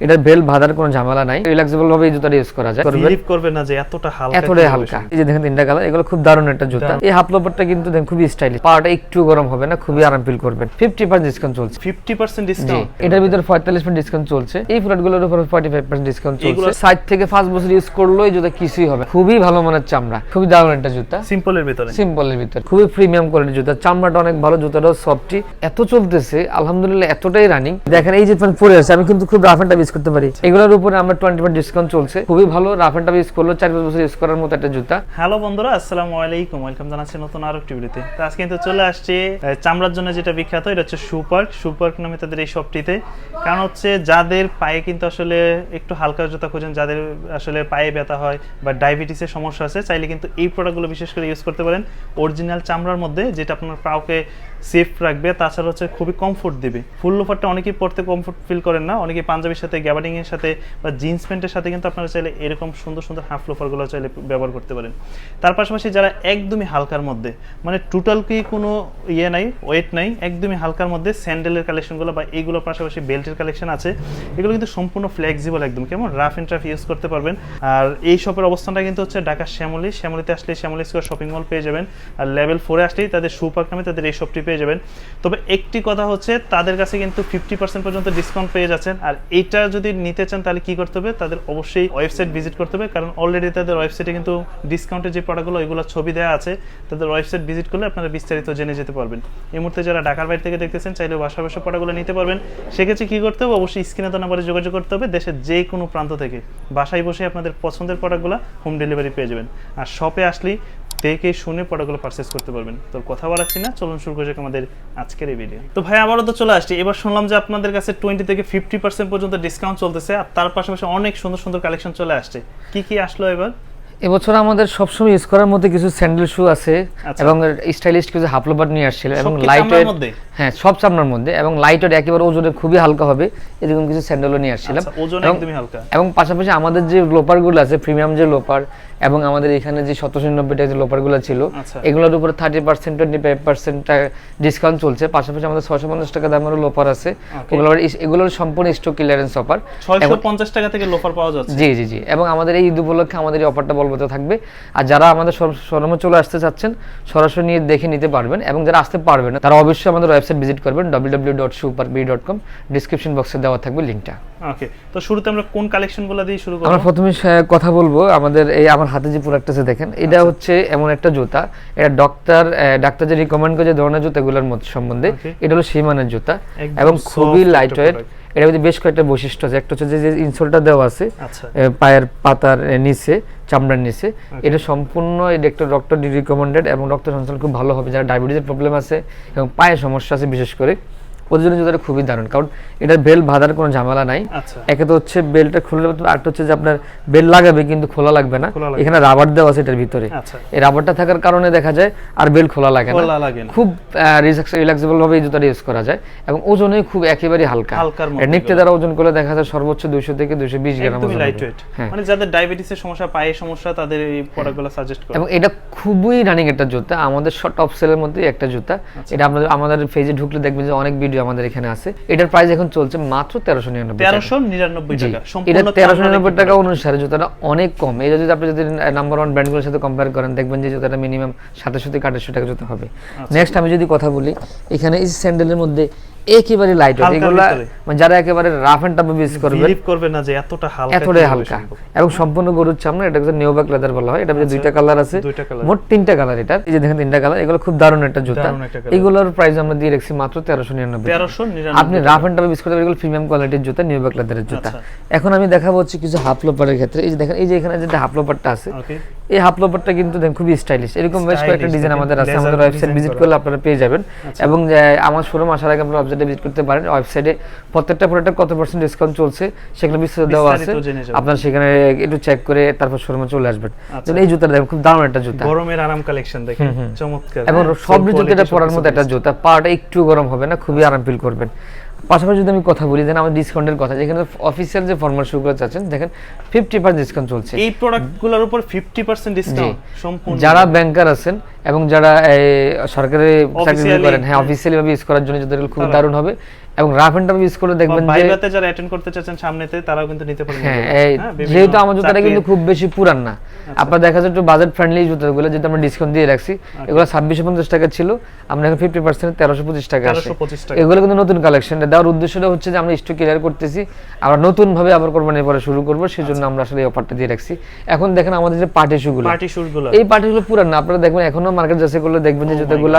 এটার বেল বাঁধার কোনো ঝামেলা নাই। রিল্যাক্সেবল ভাবে এই জুতাটা ইউজ করা যায়। বিলিভ করবে না যে এতটা হালকা এতটাই হালকা। এই যে দেখেন তিনটা কালার এগুলো খুব দারুণ একটা জুতা। এই হাফ লোপারটা কিন্তু দেখেন খুবই স্টাইলিশ পাটা একটু গরম হবে না খুবই আরাম ফিল করবেন। ফিফটি পার্সেন্ট ডিসকাউন্ট চলছে। 50% ডিসকাউন্ট এটার ভিতরে পঁয়তাল্লিশ পার্সেন্ট ডিসকাউন্ট চলছে। এই প্রোডাক্টগুলোর উপর ফর্টি ফাইভ পার্সেন্ট ডিসকাউন্ট চলছে। এগুলো- সাইড থেকে পাঁচ বছর ইউজ করলেও এই জুতা কিছুই হবে খুবই ভালো মানের চামড়া খুবই দারুণ একটা জুতা। সিম্পলের ভিতরে। সিম্পলের ভিতরে। খুবই প্রিমিয়াম কোয়ালিটির জুতা। চামড়াটা অনেক ভালো জুতাটাও সফটি এত চলতেছে আলহামদুলিল্লাহ এতটাই রানিং দেখেন এই যে পরে আছে আমি কিন্তু খুব রাফ এন্ড ইউজ করতে পারি। এগুলোর উপরে আমরা টোয়েন্টি পার্সেন্ট ডিসকাউন্ট চলছে। খুবই ভালো রাফ এন্ড টাফ ইউজ করল চার পাঁচ বছর ইউজ করার মতো একটা জুতা। হ্যালো বন্ধুরা আসসালামু আলাইকুম ওয়েলকাম জানাচ্ছি নতুন আরও একটি ভিডিওতে তো। আজকে কিন্তু চলে আসছে চামড়ার জন্য যেটা বিখ্যাত এটা হচ্ছে শু পার্ক শু পার্ক নামে তাদের এই শপটিতে কারণ হচ্ছে যাদের পায়ে কিন্তু আসলে একটু হালকা জুতা খোঁজেন যাদের আসলে পায়ে ব্যথা হয় বা ডায়াবেটিসের সমস্যা আছে চাইলে কিন্তু এই প্রোডাক্টগুলো বিশেষ করে ইউজ করতে পারেন। অরিজিনাল চামড়ার মধ্যে যেটা আপনার পাওকে সেফ রাখবে, তাছাড়া হচ্ছে খুবই কমফোর্ট দেবে। ফুল লোফারটা অনেকেই পড়তে কমফোর্ট ফিল করেন না অনেকে পাঞ্জাবির সাথে গ্যাবার্ডিং এর সাথে বা জিন্স প্যান্টের সাথে কিন্তু আপনারা চাইলে এরকম সুন্দর সুন্দর হাফ লোফারগুলো চাইলে ব্যবহার করতে পারেন। তার পাশাপাশি যারা একদমই হালকার মধ্যে মানে টোটাল কি কোনো ইয়ে নাই ওয়েট নাই, একদমই হালকার মধ্যে স্যান্ডেলের কালেকশনগুলো বা এইগুলোর পাশাপাশি বেল্টের কালেকশন আছে, এগুলো কিন্তু সম্পূর্ণ ফ্লেক্সিবল একদম, কেমন? রাফ এন্ড টাফ ইউজ করতে পারবেন। আর এই শপের অবস্থানটা কিন্তু হচ্ছে ঢাকার শ্যামলি, শ্যামলিতে আসলে শ্যামলি স্কোয়ার শপিং মল পেয়ে যাবেন। আর লেভেল ফোরে আসলেই তাদের শু পার্ক নামে তাদের এই শপটি পেয়ে যাবেন। তবে একটি কথা হচ্ছে, তাদের কাছে কিন্তু ফিফটি পার্সেন্ট পর্যন্ত ডিসকাউন্ট পেয়ে যাচ্ছেন। আর এইটা যদি নিতে চান, তাহলে কি করতে হবে? তাদের অবশ্যই ওয়েবসাইট ভিজিট করতে হবে। কারণ অলরেডি তাদের ওয়েবসাইটে কিন্তু ডিসকাউন্টের যে প্রোডাক্টগুলো ওইগুলো ছবি দেওয়া আছে। তাদের ওয়েবসাইট ভিজিট করলে আপনারা বিস্তারিত জেনে যেতে পারবেন। এই মুহূর্তে যারা ঢাকার বাইরে থেকে দেখতেছেন, চাইলে বাসা বাসা প্রোডাক্টগুলো নিতে পারবেন। সেক্ষেত্রে কি করতে হবে? অবশ্যই স্ক্রিনে তো নাম্বারে যোগাযোগ করতে হবে। দেশের যে কোনো প্রান্ত থেকে বাসায় বসে আপনাদের পছন্দের প্রোডাক্টগুলো হোম ডেলিভারি পেয়ে যাবেন। আর শপে আসলেই দেখে শুনে প্রোডাক্টগুলো পারচেস করতে পারবেন। তো কথা বলাচ্ছি না, চলুন শুরু করছি আমাদের আজকের এই ভিডিও তো ভাই, আবারও তো চলে আসছি। এবার শুনলাম যে আপনাদের কাছে টোয়েন্টি থেকে ফিফটি পার্সেন্ট পর্যন্ত ডিসকাউন্ট চলতেছে, আর তার পাশাপাশি অনেক সুন্দর সুন্দর কালেকশন চলে আসছে। কি কি আসলো এবার? এবছর আমাদের সবসময় ইউজ করার মধ্যে কিছু স্যান্ডেল শু আছে আচ্ছা। এবং স্টাইলিশ কিছু হাফ লোপার নিয়ে আসছিল এবং সব কি লাইট চামড়ার মধ্যে? হ্যাঁ সব চামড়ার মধ্যে এবং লাইট একেবারে ওজনে খুবই হালকা হবে এরকম কিছু স্যান্ডেলও নিয়ে আসছিলাম। আচ্ছা, এবং- হালকা। এবং পাশাপাশি আমাদের যে লোপারগুলো আছে প্রিমিয়াম যে লোপার এবং আমাদের এখানে যে সতেরোশো নব্বই টাকা যে লোপারগুলো ছিল আচ্ছা। এগুলোর উপরে thirty percent twenty five percent discount চলছে। পাশাপাশি আমাদের ছশো পঞ্চাশ টাকা দামেরও লোপার আছে। ওগুলো এগুলোর সম্পূর্ণ স্টক ক্লিয়ারেন্স অফার ছয়শো পঞ্চাশ টাকা থেকে লোপার পাওয়া যাচ্ছে। জি জি জি। এবং আমাদের এই ঈদ উপলক্ষে আমাদের এই অফারটা বলবৎ থাকবে। আর যারা আমাদের শোরুমে চলে আসতে চাচ্ছেন সরাসরি নিয়ে দেখে নিতে পারবেন এবং যারা আসতে পারবেন না তারা অবশ্যই আমাদের ওয়েবসাইট ভিজিট করবেন W dot dot com description বক্সে দেওয়া থাকবে লিঙ্কটা ওকে তো শুরুতে আমরা কোন কালেকশনগুলো দিয়ে শুরু আমরা প্রথমে কথা বলব আমাদের এই আমার হাতে যে প্রোডাক্ট আছে দেখেন। এটা আচ্ছা। হচ্ছে এমন একটা জুতা। এটা ডক্টর ডাক্তার যে রিকমেন্ড করে যে ধরনের জুতাগুলোর মধ্যে সম্বন্ধে এটা হলো সেই মানের জুতা এবং খুবই একটা লাইট ওয়েট এটার মধ্যে বেশ কয়েকটা বৈশিষ্ট্য আছে। একটা হচ্ছে যে- যে ইনসোলটা দেওয়া আছে আচ্ছা। পায়ের পাতার নিচে চামড়ার নিচে এটা সম্পূর্ণ ডক্টর ডক্টর রিকমেন্ডেড এবং রক্ত সঞ্চালন খুব ভালো হবে। যারা ডায়াবেটিসের প্রবলেম আছে এবং পায়ে সমস্যা আছে বিশেষ করে। জন্য জুতাটা খুবই দারুণ। কারণ এটার বেল বাঁধার কোনো ঝামেলা নাই। আচ্ছা। একে তো হচ্ছে বেলটা খুলে আর হচ্ছে যে আপনার বেল লাগাবে কিন্তু খোলা লাগবে না। এখানে রাবার দেওয়া আছে এটার ভিতরে। আচ্ছা। এই রাবারটা থাকার কারণে দেখা যায় আর বেল খোলা লাগে না। খুব রিল্যাক্সেবল ভাবে এই জুতাটা ইউজ করা যায়। এবং ওজনে খুব একেবারে হালকা। মধ্যে দ্বারা ওজন করলে দেখা যায় সর্বোচ্চ দুইশো থেকে দুইশো বিশ গ্রাম হ্যাঁ। মানে যাদের ডায়াবেটিসের সমস্যা পায়ের সমস্যা তাদের এই প্রোডাক্টগুলো সাজেস্ট করে। এবং এটা খুবই রানিং একটা জুতা। আমাদের টপ সেলের মধ্যে একটা জুতা। আচ্ছা। এটা আমাদের আমাদের পেজে ঢুকলে দেখবেন যে অনেক ভিডিও আমাদের এখানে আছে। এটার প্রাইস এখন চলছে মাত্র তেরোশো নিরানব্বই টাকা। তেরোশো নিরানব্বই টাকা। এটা তেরোশো নিরানব্বই টাকা অনুসারে জুতাটা অনেক কম। এটা যদি আপনি যদি নাম্বার ওয়ান ব্র্যান্ডগুলোর সাথে কম্পেয়ার করেন দেখবেন যে জুতাটা মিনিমাম সাতাশো থেকে আঠাশশো টাকা জুতা হবে। আচ্ছা। নেক্সট আমি যদি কথা বলি এখানে এই স্যান্ডেলের মধ্যে একেবারে লাইট এগুলা মানে যারা একেবারে রাফ এন্ড টাফ ইউজ করবেন বিলিভ করবে না যে এতটা হালকা এতটাই হালকা। এবং সম্পূর্ণ গরুর চামড়া এটা হচ্ছে নিউবাক লেদার বলা হয়। এটা মধ্যে দুইটা কালার আছে। মোট তিনটা কালার এটা এই যে দেখেন তিনটা কালার এগুলো খুব দারুণ একটা জুতা। এগুলোর প্রাইস আমরা দিয়ে রাখছি মাত্র তেরোশো নিরানব্বই আপনি রাফ এন্ড টাফ ইউজ করতে এগুলো প্রিমিয়াম কোয়ালিটির জুতা নিউবাক লেদারের জুতা। আচ্ছা। এখন আমি দেখাবো হচ্ছে কিছু হাফ লোপারের ক্ষেত্রে। এই যে দেখেন এই যে এখানে যেটা হাফ লোপারটা আছে এই হাফ লোপারটা কিন্তু দেখেন খুবই স্টাইলিশ এরকম বেশ কয়েকটা ডিজাইন আমাদের আছে আমাদের ওয়েবসাইট ভিজিট করলে আপনারা পেয়ে যাবেন। এবং আমার শোরুম আসার আগে আপনারা ওয়েবসাইটে ভিজিট করতে পারেন। ওয়েবসাইটে প্রত্যেকটা প্রোডাক্টের কত পার্সেন্ট ডিসকাউন্ট চলছে সেগুলো বিস্তারিত দেওয়া আছে। আপনারা সেখানে একটু চেক করে তারপর শোরুমে চলে আসবেন। আচ্ছা। এই জুতাটা দেখেন খুব দারুণ একটা জুতা। গরমের আরাম কালেকশন দেখেন চমৎকার। এবং হ্যাঁ, সব full জুতো quality এটা সব পরার মতো একটা জুতা। পাটা একটু গরম হবে না খুবই আরাম ফিল করবেন। পাশাপাশি যদি আমি কথা বলি দেন আমাদের ডিসকাউন্টের কথা যেখানে অফিসিয়াল যে ফর্মাল শুগুলো চাচ্ছেন দেখেন ফিফটি পার্সেন্ট ডিসকাউন্ট চলছে। এই প্রোডাক্টগুলোর উপর 50% ডিসকাউন্ট সম্পূর্ণ। যারা ব্যাংকার আছেন এবং যারা সরকারি চাকরি করেন হ্যাঁ হ্যাঁ। অফিসিয়ালি ভাবে ইউজ করার জন্য জুতাগুলো খুব দারুণ হবে। এবং রাফ এন্ড টাফ ইউজ করে দেখবেন যে বাইরেতে যারা অ্যাটেন্ড করতে চাচ্ছেন সামনেতে তারাও কিন্তু নিতে পারবেন। হ্যাঁ হ্যাঁ, যেহেতু আমার জুতাটা কিন্তু খুব বেশি পুরান না। আপনার দেখা একটু বাজেট ফ্রেন্ডলি জুতাগুলো যেটা আমরা ডিসকাউন্ট দিয়ে রাখছি এগুলো ছাব্বিশশো পঞ্চাশ টাকা ছিল আমরা এখন ফিফটি পার্সেন্ট তেরোশো পঁচিশ টাকা আছে। এগুলো কিন্তু নতুন কালেকশন দেওয়ার উদ্দেশ্যটা হচ্ছে যে আমরা স্টক ক্লিয়ার করতেছি আমরা নতুন ভাবে আবার কোরবানির পরে শুরু করব সেই জন্য আমরা আসলে এই অফারটা দিয়ে রাখছি। এখন দেখেন আমাদের যে পার্টি শুগুলো পার্টি এই পার্টিগুলো পুরান না। আপনারা দেখবেন এখনও মার্কেট যাচাই করলে দেখবেন যে জুতাগুলো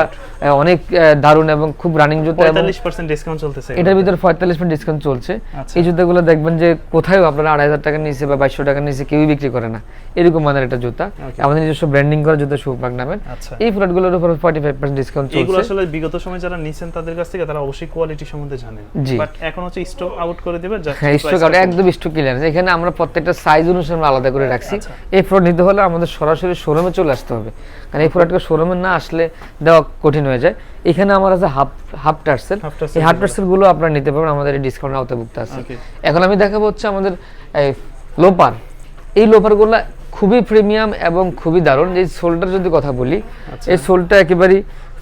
অনেক দারুণ এবং খুব রানিং জুতা এবং পঁয়তাল্লিশ পার্সেন্ট ডিসকাউন্ট চলতেছে এটার ভিতরে পঁয়তাল্লিশ পার্সেন্ট ডিসকাউন্ট চলছে। আচ্ছা। এই জুতাগুলো দেখবেন যে কোথাও আপনারা আড়াই হাজার টাকার নিচে বা বাইশশো টাকার নিচে কেউই বিক্রি করে না। এরকম মানের একটা জুতা। আমাদের নিজস্ব ব্র্যান্ডিং করা জুতা সুপাক নামের। আচ্ছা। এই প্রোডাক্টগুলোর উপর ফর্টি ফাইভ পার্সেন্ট ডিসকাউন্ট এগুলো আসলে বিগত সময় যারা নিছেন তাদের কাছ থেকে তারা অবশ্যই কোয়ালিটি সম্বন্ধে জানেন। বাট এখন হচ্ছে স্টক আউট করে দিবে just হ্যাঁ স্টক আউট একদম স্টক ক্লিয়ারেন্স এখানে আমরা প্রত্যেকটা সাইজ অনুসারে আলাদা করে রাখছি। আচ্ছা। এই প্রোডাক্ট নিতে হলে আমাদের সরাসরি শোরুমে চলে আসতে হবে। কারণ এই প্রোডাক্টকে শোরুমে না আসলে দেওয়া কঠিন হয়ে যায়। এখানে আমার আছে হাফ হাফ টার্সেল এই হাফগুলো। টার্সেলগুলো আপনারা নিতে পারবেন আমাদের এই ডিসকাউন্ট আওতাভুক্ত আছে। এখন আমি দেখাবো হচ্ছে আমাদের এই লোপার। এই লোপারগুলো খুবই প্রিমিয়াম এবং খুবই দারুণ। এই সোলটার যদি কথা বলি আচ্ছা। এই সোলটা একেবারে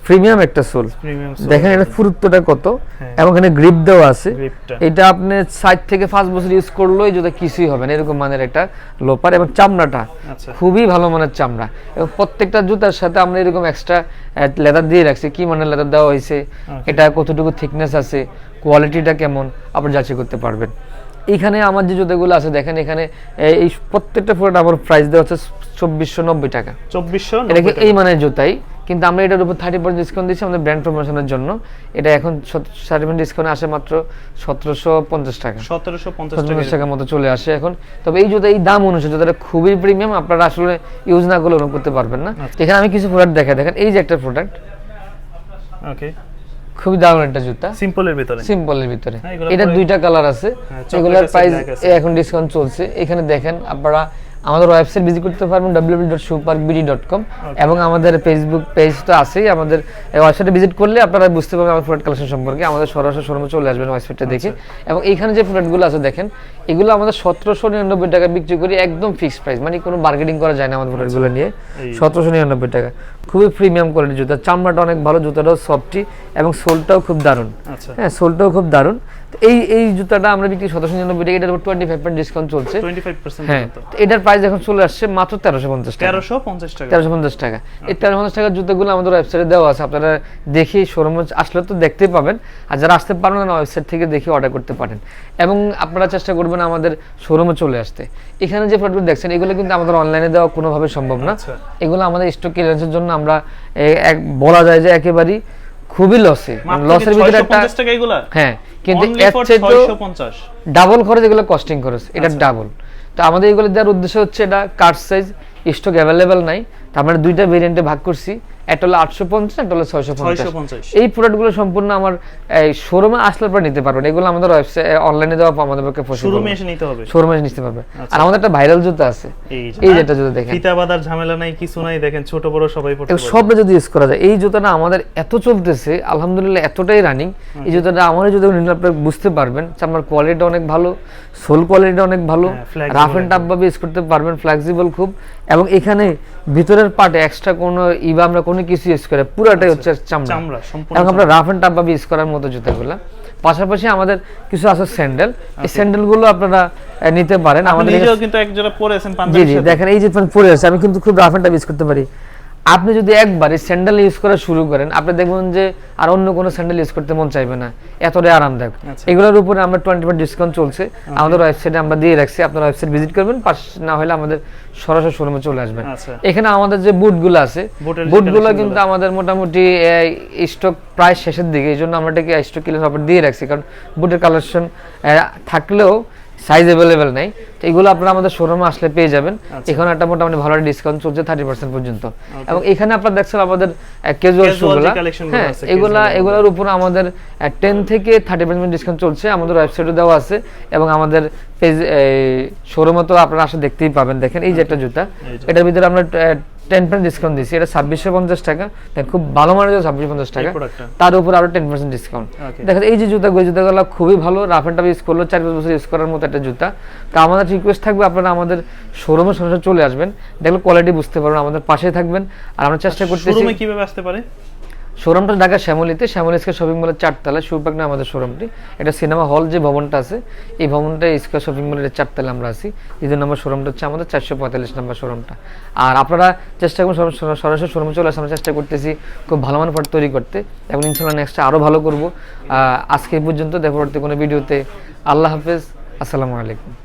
প্রিমিয়াম একটা সোল প্রিমিয়াম দেখেন এটা পুরুত্বটা কত? হ্যাঁ। এবং এখানে গ্রিপ দেওয়া আছে। এটা আপনি সাইড থেকে পাঁচ বছর ইউজ করলেই যদি কিছুই হবে না এরকম মানের একটা লোপার এবং চামড়াটা। আচ্ছা। খুবই ভালো মানের চামড়া। এবং প্রত্যেকটা জুতার সাথে আমরা এরকম এক্সট্রা লেদার দিয়ে রাখছি। কি মানের লেদার দেওয়া হয়েছে? এটা কতটুকু থিকনেস আছে? কোয়ালিটিটা কেমন? আপনি যাচাই করতে পারবেন। এখানে আমার যে জুতাগুলো আছে দেখেন এখানে এই- প্রত্যেকটা প্রোডাক্ট আমার প্রাইস দেওয়া হচ্ছে চব্বিশশো নব্বই টাকা। চব্বিশশো এটা কি এই মানের জুতাই? কিন্তু আমরা এটার উপর থার্টি পার্সেন্ট ডিসকাউন্ট দিচ্ছি আমাদের ব্র্যান্ড প্রমোশনের জন্য। এটা এখন থার্টি পার্সেন্ট ডিসকাউন্ট আসে মাত্র সতেরোশো পঞ্চাশ টাকা। সতেরোশো পঞ্চাশ টাকার মতো চলে আসে এখন। তবে এই জুতা এই দাম অনুসারে জুতাটা খুবই প্রিমিয়াম আপনারা আসলে ইউজ না করলে করতে পারবেন না। আচ্ছা। এখানে আমি কিছু প্রোডাক্ট দেখা দেখেন এই যে একটা প্রোডাক্ট ওকে খুবই দারুণ একটা জুতা। সিম্পলের ভিতরে? সিম্পলের ভিতরে। হ্যাঁ, এটা দুইটা কালার আছে। হ্যাঁ, এগুলোর প্রাইস এখন ডিসকাউন্ট চলছে। এখানে দেখেন আপনারা আমাদের ওয়েবসাইট ভিজিট করতে পারবেন www.superbd.com এবং আমাদের ফেসবুক পেজ তো আছেই আমাদের ওয়েবসাইটে ভিজিট করলে আপনারা বুঝতে পারবেন আমাদের প্রোডাক্ট কালেকশন সম্পর্কে। আমাদের সরাসরি শোরুমে চলে আসবেন ওয়েবসাইটটা দেখে। আচ্ছা। এবং এইখানে যে প্রোডাক্টগুলো আছে দেখেন এগুলো আমাদের সতেরোশো নিরানব্বই টাকা বিক্রি করি একদম ফিক্সড প্রাইস মানে কোনো মার্কেটিং করা যায় না আমাদের প্রোডাক্টগুলো নিয়ে আচ্ছা। এই- সতেরোশো নিরানব্বই টাকা। খুবই প্রিমিয়াম কোয়ালিটির জুতা। চামড়াটা অনেক ভালো জুতাটাও সফটি এবং সোলটাও খুব দারুণ। আচ্ছা। হ্যাঁ সোলটাও খুব দারুণ। তো এই এই জুতাটা আমরা বিক্রি সতেরোশো নিরানব্বই টাকা এটার উপর টোয়েন্টি ফাইভ পার্সেন্ট ডিসকাউন্ট চলছে হ্যাঁ এটার প্রাইস এখন চলে আসছে মাত্র তেরোশো পঞ্চাশ টাকা। তেরোশো পঞ্চাশ টাকা। তেরোশো পঞ্চাশ টাকা। এই তেরোশো পঞ্চাশ টাকার জুতোগুলো আমাদের ওয়েবসাইটে দেওয়া আছে আপনারা দেখে শোরুমে আসলে তো দেখতে পাবেন। আর যারা আসতে পারেন না ওয়েবসাইট থেকে দেখে অর্ডার করতে পারেন। এবং আপনারা চেষ্টা করবেন আমাদের শোরুমে চলে আসতে। এখানে যে প্রোডাক্ট দেখছেন এগুলো কিন্তু আমাদের অনলাইনে দেওয়া কোনোভাবে সম্ভব না। আচ্ছা। এগুলো আমাদের স্টক ক্লিয়ারেন্সের জন্য আমরা এক বলা যায় যে একেবারেই খুবই লসে লসের ভিতরে একটা হ্যাঁ। কিন্তু এর চেয়ে তো 650 ডাবল খরচ এগুলো কস্টিং খরচ এটা আচ্ছা। ডাবল তো আমাদের এগুলো দেওয়ার উদ্দেশ্য হচ্ছে এটা কার্ড সাইজ স্টক অ্যাভেলেবেল নাই। তো আমরা দুইটা ভেরিয়েন্টে ভাগ করছি। একটা হলো আটশো পঞ্চাশ একটা হলো ছয়শো পঞ্চাশ। এই প্রোডাক্টগুলো সম্পূর্ণ আমার এই শোরুমে আসলে পর নিতে পারবেন। এগুলো আমাদের ওয়েবসাইট অনলাইনে দেওয়া আমাদের পক্ষে শোরুমে এসে নিতে হবে। শোরুমে নিতে পারবে। আচ্ছা। আর আমাদের একটা ভাইরাল জুতা আছে। এই যেটা জুতা দেখেন। ফিতা ঝামেলা নাই কিছু নাই দেখেন ছোট বড় সবাই পড়তে এগুলো পারবে। সবটা যদি ইউজ করা যায় এই জুতাটা আমাদের এত চলতেছে আলহামদুলিল্লাহ এতটাই রানিং এই জুতাটা আমার যদি নিলে আপনি বুঝতে পারবেন যে আমার কোয়ালিটি অনেক ভালো সোল কোয়ালিটি অনেক ভালো। রাফ এন্ড টাফ ভাবে ইউজ করতে পারবেন ফ্লেক্সিবল খুব। এবং এখানে ভিতরের পার্টে এক্সট্রা কোনো ইবা আমরা কোনো কিছু ইউজ করে পুরাটাই হচ্ছে চামড়া। চামড়া সম্পূর্ণ এবং আমরা রাফ এন্ড টাফ ভাবে ইউজ করার মতো জুতাগুলো। পাশাপাশি আমাদের কিছু আছে স্যান্ডেল এই স্যান্ডেলগুলো আপনারা নিতে পারেন। আমাদের কিন্তু এক জোড়া পরেছেন জি জি দেখেন এই যে পরে আছে আমি কিন্তু খুব রাফ এন্ড টাফ ইউজ করতে পারি। আপনি যদি একবার এই স্যান্ডেল ইউজ করা শুরু করেন আপনি দেখবেন যে আর অন্য কোনো স্যান্ডেল ইউজ করতে মন চাইবে না। এতটাই আরামদায়ক। আচ্ছা। এগুলোর উপরে আমরা টোয়েন্টি পার্সেন্ট ডিসকাউন্ট চলছে আমাদের ওয়েবসাইটে আমরা দিয়ে রাখছি। আপনারা ওয়েবসাইট ভিজিট করবেন পাশ না হলে আমাদের সরাসরি শোরুমে চলে আসবেন আচ্ছা। এখানে আমাদের যে বুটগুলো আছে বুটগুলো কিন্তু আমাদের মোটামুটি স্টক প্রায় শেষের দিকে। এই জন্য আমরা এটাকে স্টক ক্লিয়ার অফার দিয়ে রাখছি। কারণ বুটের কালেকশন থাকলেও সাইজ অ্যাভেলেবেল নাই। তো এগুলো আপনারা আমাদের শোরুমে আসলে পেয়ে যাবেন। আচ্ছা। এখানে একটা মোটামুটি ভালো ডিসকাউন্ট চলছে থার্টি পার্সেন্ট পর্যন্ত। এবং এখানে আপনারা দেখছেন আমাদের ক্যাজুয়াল শুগুলা হ্যাঁ এগুলা এগুলোর উপর আমাদের টেন থেকে থার্টি পার্সেন্ট ডিসকাউন্ট চলছে। আমাদের ওয়েবসাইটে দেওয়া আছে এবং আমাদের পেজ শোরুমে তো আপনারা আসলে দেখতেই পাবেন। দেখেন এই যে একটা জুতা। এটার ভিতরে আমরা টেন পার্সেন্ট ডিসকাউন্ট দিচ্ছি এটা ছাব্বিশশো পঞ্চাশ টাকা। খুব ভালো মানের ছাব্বিশশো পঞ্চাশ টাকা। তার উপর আরও টেন পার্সেন্ট ডিসকাউন্ট. দেখা এই যে জুতা ওই জুতাগুলো খুবই ভালো। রাফ অ্যান্ড টাফ ইউজ করল চার পাঁচ বছর ইউজ করার মতো একটা জুতা। তা আমাদের রিকোয়েস্ট থাকবে আপনারা আমাদের শোরুমে সরাসরি চলে আসবেন। দেখলে কোয়ালিটি বুঝতে পারবেন আমাদের পাশে থাকবেন। আর আমরা চেষ্টা করতেছি কীভাবে আসতে পারে? শোরুমটা ঢাকা শ্যামলিতে। শ্যামল স্কোয়ার শপিং মলের চারতলায় সুপাক না আমাদের শোরুমটি। এটা সিনেমা হল যে ভবনটা আছে, এই ভবনটা স্কোয়ার শপিং মলের চারতলায় আমরা আছি। দ্বিতীয় নম্বর শোরুমটা হচ্ছে আমাদের চারশো পঁয়তাল্লিশ নম্বর শোরুমটা আর আপনারা চেষ্টা করুন সর- সর- সরাসরি শোরুমে চলে আসে আমরা চেষ্টা করতেছি খুব ভালো মানের প্রোডাক্ট তৈরি করতে। এবং ইনশাল্লাহ নেক্সটে আরও ভালো করব। আজকে পর্যন্ত, দেখো পরবর্তী কোনো ভিডিওতে আল্লাহ হাফেজ, আসসালামু আলাইকুম।